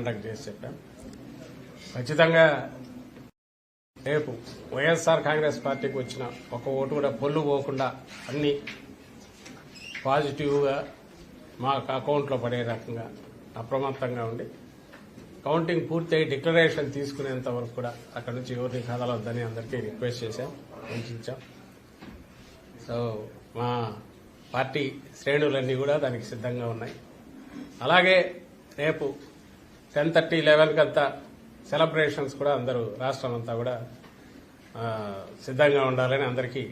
Conduct చేసి చెప్పాం ఖచ్చితంగా రేపు వైఎస్ఆర్ కాంగ్రెస్ పార్టీకి వచ్చిన ఒక ఓటు కూడా పొల్లు పోకుండా అన్ని పాజిటివ్గా మా అకౌంట్లో పడే రకంగా అప్రమత్తంగా ఉండి కౌంటింగ్ పూర్తయి డిక్లరేషన్ తీసుకునేంత వరకు కూడా అక్కడ నుంచి ఎవరిని కదలొద్దని అందరికీ రిక్వెస్ట్ చేశాం సూచించాం. సో మా పార్టీ శ్రేణులన్నీ కూడా దానికి సిద్ధంగా ఉన్నాయి. అలాగే రేపు టెన్ థర్టీ లెవెన్కి అంతా సెలబ్రేషన్స్ కూడా అందరూ రాష్ట్రం అంతా కూడా సిద్ధంగా ఉండాలని అందరికీ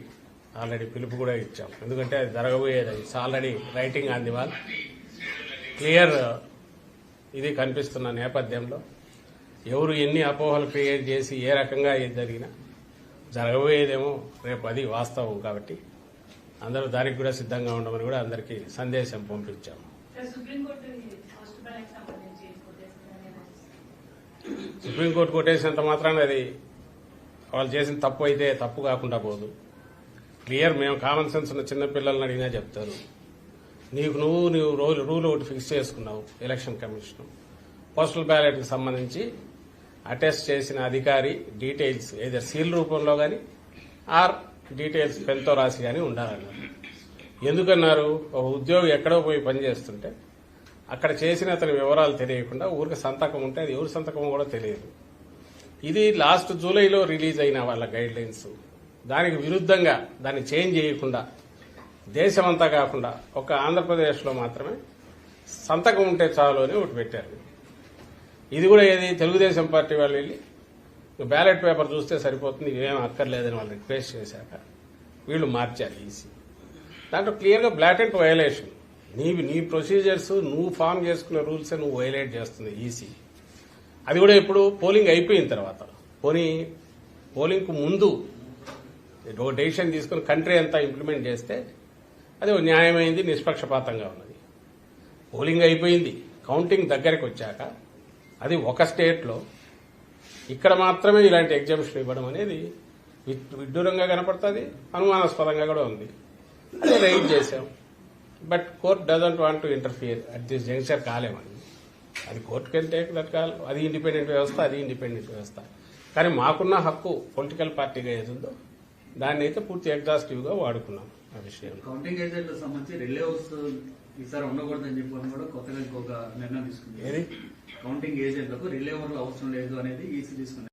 ఆల్రెడీ పిలుపు కూడా ఇచ్చాం. ఎందుకంటే అది జరగబోయేది. It's already writing on the wall clear ఇది కనిపిస్తున్న నేపథ్యంలో ఎవరు ఎన్ని అపోహలు క్రియేట్ చేసి ఏ రకంగా ఏది జరిగినా జరగబోయేదేమో రేపు అది వాస్తవం కాబట్టి అందరూ దానికి కూడా సిద్ధంగా ఉండమని కూడా అందరికీ సందేశం పంపించాము sir Supreme Court first ballot సంబంధించి కొట్టేస్తుందని సుప్రీంకోర్టు కొట్టేసినంత మాత్రాన అది వాళ్ళు చేసిన తప్పు అయితే తప్పు కాకుండా పోదు. క్లియర్ మేము కామన్ సెన్స్ ఉన్న చిన్న పిల్లల్ని అడిగినా చెప్తారు. నీకు నువ్వు నువ్వు రూల్ రూల్ ఒకటి ఫిక్స్ చేసుకున్నావు ఎలక్షన్ కమిషన్. పోస్టల్ బ్యాలెట్కి సంబంధించి అటెస్ట్ చేసిన అధికారి డీటెయిల్స్ ఏదో సీల్ రూపంలో కానీ ఆర్ డీటెయిల్స్ పెన్తో రాసి కానీ ఉండాలన్నారు. ఎందుకన్నారు? ఒక ఉద్యోగి ఎక్కడో పోయి పనిచేస్తుంటే అక్కడ చేసిన అతని వివరాలు తెలియకుండా ఊరికి సంతకం ఉంటే అది ఎవరి సంతకం కూడా తెలియదు. ఇది లాస్ట్ జూలైలో రిలీజ్ అయిన వాళ్ళ గైడ్ లైన్స్ దానికి విరుద్ధంగా దాన్ని చేంజ్ చేయకుండా దేశమంతా కాకుండా ఒక ఆంధ్రప్రదేశ్లో మాత్రమే సంతకం ఉంటే చాలు అని ఒకటి పెట్టారు. ఇది కూడా ఏది? తెలుగుదేశం పార్టీ వాళ్ళు వెళ్ళి బ్యాలెట్ పేపర్ చూస్తే సరిపోతుంది ఇవేం అక్కర్లేదని వాళ్ళు రిక్వెస్ట్ చేశాక వీళ్ళు మార్చారు ఈసీ. దాంట్లో క్లియర్గా బ్లాటెంట్ వయలేషన్ నీవి నీ ప్రొసీజర్స్ నువ్వు ఫామ్ చేసుకున్న రూల్స్ నువ్వు వైలేట్ చేస్తుంది ఈసీ అది కూడా ఇప్పుడు పోలింగ్ అయిపోయిన తర్వాత. పోనీ పోలింగ్కు ముందు ఒక డెసిషన్ తీసుకుని కంట్రీ అంతా ఇంప్లిమెంట్ చేస్తే అది న్యాయమైంది నిష్పక్షపాతంగా ఉన్నది. పోలింగ్ అయిపోయింది. కౌంటింగ్ దగ్గరికి వచ్చాక అది ఒక స్టేట్లో ఇక్కడ మాత్రమే ఇలాంటి ఎగ్జామ్షన్ ఇవ్వడం అనేది విడ్డూరంగా కనపడుతుంది అనుమానాస్పదంగా కూడా ఉంది. అదే రైట్ చేశాం. But court doesn't want to interfere at this junction కాలేమని అది. కోర్టుకి వెళ్తే కాల్ అది ఇండిపెండెంట్ వ్యవస్థ అది ఇండిపెండెంట్ వ్యవస్థ. కానీ మాకున్న హక్కు పొలిటికల్ పార్టీగా ఏదుందో దాన్ని అయితే పూర్తి ఎగ్జాస్టివ్గా వాడుకున్నాం ఆ విషయం కౌంటింగ్ ఏజెంట్లకు సంబంధించి రిలే హౌస్ ఈసారి ఉండకూడదని చెప్పి కూడా కొత్తగా ఇంకొక నిర్ణయం తీసుకుంది ఏది? కౌంటింగ్ ఏజెంట్లకు రిలే ఓవర్లు అవసరం లేదు అనేది ఈసీ తీసుకున్న